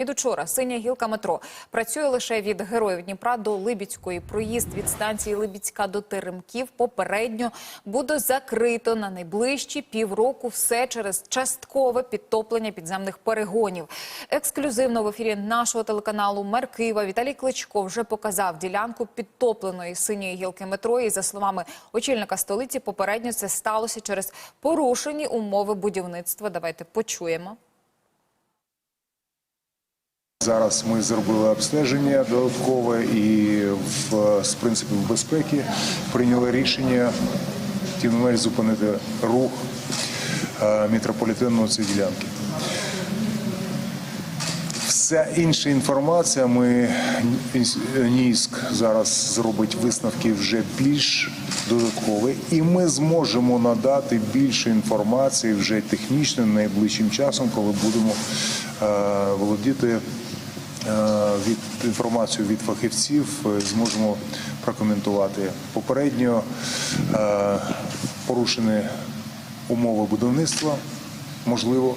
Від учора синя гілка метро працює лише від героїв Дніпра до Либідської. Проїзд від станції Либідська до Теремків попередньо буде закрито на найближчі півроку. Все через часткове підтоплення підземних перегонів. Ексклюзивно в ефірі нашого телеканалу Мер Києва Віталій Кличко вже показав ділянку підтопленої синьої гілки метро. І за словами очільника столиці, попередньо це сталося через порушені умови будівництва. Давайте почуємо. Зараз ми зробили обстеження додаткове і в, з принципів безпеки прийняли рішення менш зупинити рух е, метрополітену цієї ділянки. Вся інша інформація, ми НІСК зараз зробить висновки вже більш додаткові, і ми зможемо надати більше інформації вже технічно найближчим часом, коли будемо е, володіти від інформацію від фахівців, е, зможемо прокоментувати попередньо е, порушені умови будівництва, можливо.